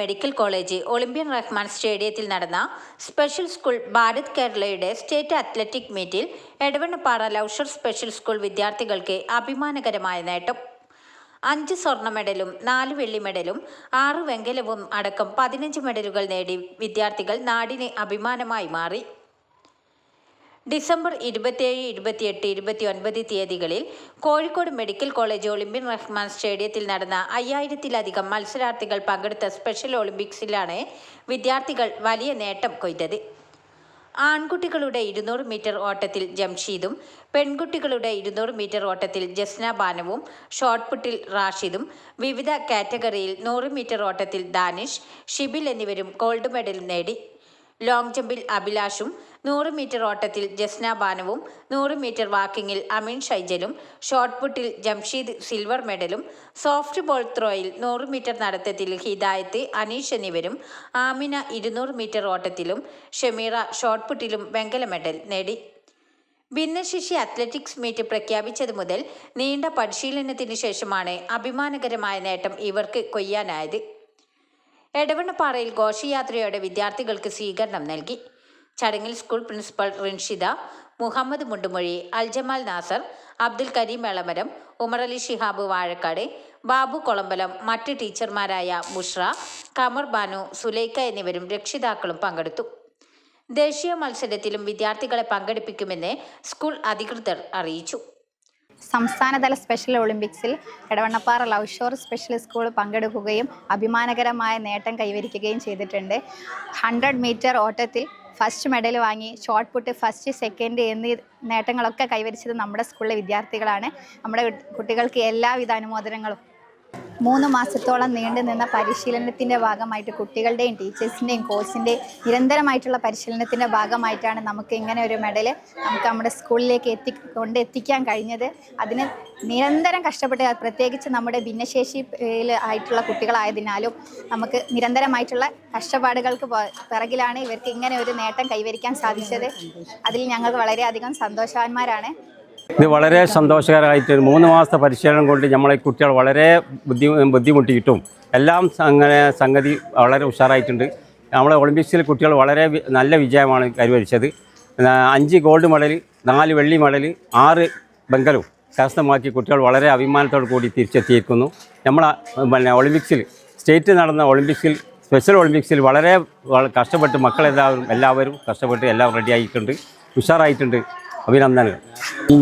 Medical college Olympian Rahman സ്റ്റേഡിയത്തിൽ നടന്ന special school Bharat കേരളയുടെ സ്റ്റേറ്റ് അത്ലറ്റിക് മീറ്റിൽ എടവണ്ണപ്പാറ ലൗഷർ സ്പെഷ്യൽ സ്കൂൾ വിദ്യാർത്ഥികൾക്ക് അഭിമാനകരമായ നേട്ടം. അഞ്ച് സ്വർണ മെഡലും നാല് വെള്ളി മെഡലും ആറ് വെങ്കലവും അടക്കം പതിനഞ്ച് മെഡലുകൾ നേടി വിദ്യാർത്ഥികൾ നാടിന് അഭിമാനമായി മാറി. ഡിസംബർ ഇരുപത്തിയേഴ് ഇരുപത്തിയെട്ട് ഇരുപത്തി ഒൻപത് തീയതികളിൽ Kozhikode medical college olympian Rahman സ്റ്റേഡിയത്തിൽ നടന്ന അയ്യായിരത്തിലധികം മത്സരാർത്ഥികൾ പങ്കെടുത്ത സ്പെഷ്യൽ ഒളിമ്പിക്സിലാണ് വിദ്യാർത്ഥികൾ വലിയ നേട്ടം കൊയ്തത്. ആൺകുട്ടികളുടെ ഇരുന്നൂറ് മീറ്റർ ഓട്ടത്തിൽ ജംഷീദും പെൺകുട്ടികളുടെ ഇരുന്നൂറ് മീറ്റർ ഓട്ടത്തിൽ ജസ്ന ബാനവും ഷോട്ട്പുട്ടിൽ റാഷിദും വിവിധ കാറ്റഗറിയിൽ നൂറ് മീറ്റർ ഓട്ടത്തിൽ ദാനിഷ് ഷിബിൽ എന്നിവരും ഗോൾഡ് മെഡൽ നേടി. ലോങ് ജമ്പിൽ അഭിലാഷും നൂറ് മീറ്റർ ഓട്ടത്തിൽ ജസ്ന ബാനുവും നൂറ് മീറ്റർ വാക്കിങ്ങിൽ അമീൻ ഷൈജലും ഷോർട്ട് പുട്ടിൽ ജംഷീദ് സിൽവർ മെഡലും സോഫ്റ്റ് ബോൾ ത്രോയിൽ നൂറ് മീറ്റർ നടത്തത്തിൽ ഹിദായത്ത് അനീഷ് എന്നിവരും ആമിന ഇരുന്നൂറ് മീറ്റർ ഓട്ടത്തിലും ഷമീറ ഷോർട്ട് പുട്ടിലും വെങ്കല മെഡൽ നേടി. ഭിന്നശേഷി അത്ലറ്റിക്സ് മീറ്റ് പ്രഖ്യാപിച്ചത് മുതൽ നീണ്ട പരിശീലനത്തിന് ശേഷമാണ് അഭിമാനകരമായ നേട്ടം ഇവർക്ക് കൊയ്യാനായത്. എടവണ്ണപ്പാറയിൽ ഘോഷയാത്രയോടെ വിദ്യാർത്ഥികൾക്ക് സ്വീകരണം നൽകി. ചടങ്ങിൽ സ്കൂൾ പ്രിൻസിപ്പൽ റിൻഷിദ മുഹമ്മദ് മുണ്ടുമൊഴി അൽജമാൽ നാസർ അബ്ദുൽ കരീം എളമരം ഉമറലി ഷിഹാബ് വാഴക്കാട് ബാബു കൊളമ്പലം മറ്റ് ടീച്ചർമാരായ ബുഷ്ര കമർ ബാനു സുലൈക്ക എന്നിവരും രക്ഷിതാക്കളും പങ്കെടുത്തു. ദേശീയ മത്സരത്തിലും വിദ്യാർത്ഥികളെ പങ്കെടുപ്പിക്കുമെന്ന് സ്കൂൾ അധികൃതർ അറിയിച്ചു. സംസ്ഥാനതല സ്പെഷ്യൽ ഒളിമ്പിക്സിൽ Edavannappara love shore special school പങ്കെടുക്കുകയും അഭിമാനകരമായ നേട്ടം കൈവരിക്കുകയും ചെയ്തിട്ടുണ്ട്. ഹൺഡ്രഡ് മീറ്റർ ഓട്ടത്തിൽ ഫസ്റ്റ് മെഡൽ വാങ്ങി ഷോർട്ട് പുട്ട് ഫസ്റ്റ് സെക്കൻഡ് എന്നീ നേട്ടങ്ങളൊക്കെ കൈവരിച്ചത് നമ്മുടെ സ്കൂളിലെ വിദ്യാർത്ഥികളാണ്. നമ്മുടെ കുട്ടികൾക്ക് എല്ലാവിധ അനുമോദനങ്ങളും മൂന്ന് മാസത്തോളം നീണ്ടു നിന്ന പരിശീലനത്തിന്റെ ഭാഗമായിട്ട് കുട്ടികളുടെയും ടീച്ചേഴ്സിന്റെയും കോച്ചിന്റെയും നിരന്തരമായിട്ടുള്ള പരിശീലനത്തിന്റെ ഭാഗമായിട്ടാണ് നമുക്ക് ഇങ്ങനെ ഒരു മെഡൽ നമുക്ക് നമ്മുടെ സ്കൂളിലേക്ക് എത്തി കൊണ്ടെത്തിക്കാൻ കഴിഞ്ഞത്. അതിന് നിരന്തരം കഷ്ടപ്പെട്ട് പ്രത്യേകിച്ച് നമ്മുടെ ഭിന്നശേഷി യിൽ ആയിട്ടുള്ള കുട്ടികളായതിനാലും നമുക്ക് നിരന്തരമായിട്ടുള്ള കഷ്ടപ്പാടുകൾക്ക് പിറകിലാണ് ഇവർക്ക് ഇങ്ങനെ ഒരു നേട്ടം കൈവരിക്കാൻ സാധിച്ചത്. അതിൽ ഞങ്ങൾക്ക് വളരെയധികം സന്തോഷവാന്മാരാണ്. ഇത് വളരെ സന്തോഷകരമായിട്ട് മൂന്ന് മാസത്തെ പരിശീലനം കൊണ്ട് നമ്മളെ കുട്ടികൾ വളരെ ബുദ്ധി ബുദ്ധിമുട്ടിയിട്ടും എല്ലാം അങ്ങനെ സംഗതി വളരെ ഉഷാറായിട്ടുണ്ട്. നമ്മളെ ഒളിമ്പിക്സിൽ കുട്ടികൾ വളരെ നല്ല വിജയമാണ് കൈവരിച്ചത് അഞ്ച് ഗോൾഡ് മെഡൽ നാല് വെള്ളി മെഡൽ ആറ് ബംഗലും കരസ്ഥമാക്കി കുട്ടികൾ വളരെ അഭിമാനത്തോടു കൂടി തിരിച്ചെത്തിയിരിക്കുന്നു നമ്മൾ പിന്നെ ഒളിമ്പിക്സിൽ സ്റ്റേറ്റ് നടന്ന ഒളിമ്പിക്സിൽ സ്പെഷ്യൽ ഒളിമ്പിക്സിൽ വളരെ വള- കഷ്ടപ്പെട്ട് മക്കളെല്ലാവരും എല്ലാവരും കഷ്ടപ്പെട്ട് എല്ലാം റെഡിയായിട്ടുണ്ട് ഉഷാറായിട്ടുണ്ട്. അഭിനന്ദനങ്ങൾ.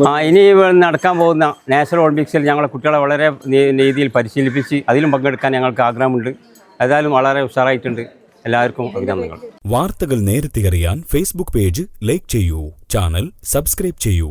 ആ ഇനി നടക്കാൻ പോകുന്ന നാഷണൽ ഒളിമ്പിക്സിൽ ഞങ്ങളെ കുട്ടികളെ വളരെ രീതിയിൽ പരിശീലിപ്പിച്ച് അതിലും പങ്കെടുക്കാൻ ഞങ്ങൾക്ക് ആഗ്രഹമുണ്ട്. ഏതായാലും വളരെ ഉഷാറായിട്ടുണ്ട്. എല്ലാവർക്കും അഭിനന്ദനങ്ങൾ. വാർത്തകൾ നേരത്തെ അറിയാൻ ഫേസ്ബുക്ക് പേജ് ലൈക്ക് ചെയ്യൂ ചാനൽ സബ്സ്ക്രൈബ് ചെയ്യൂ.